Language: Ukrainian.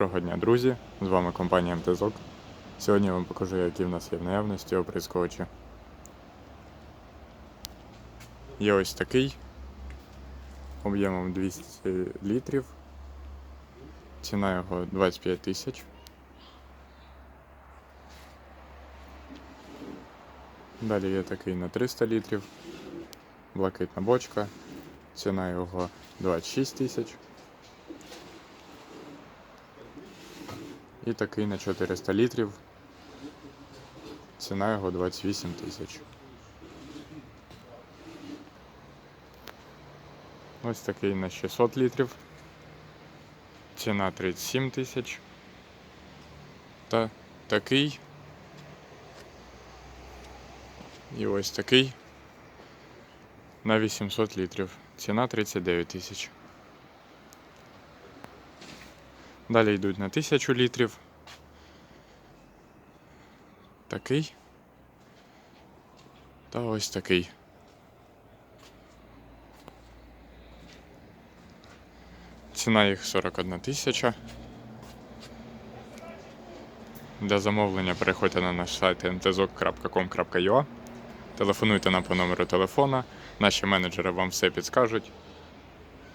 Доброго дня, друзі! З вами компанія МТЗОК. Сьогодні я вам покажу, які в нас є в наявності оприскувачі. Є ось такий об'ємом 200 літрів. Ціна його 25 тисяч. Далі є такий на 300 літрів. Блакитна бочка. Ціна його 26 тисяч. І такий на 400 літрів. Ціна його 28 тисяч. Ось такий на 600 літрів. Ціна 37 тисяч. Та такий. І ось такий на 800 літрів. Ціна 39 тисяч. Далі йдуть на 1000 літрів. Такий. Та ось такий. Ціна їх 41 тисяча. Для замовлення переходьте на наш сайт mtzok.com.ua Телефонуйте нам по номеру телефона. Наші менеджери вам все підскажуть.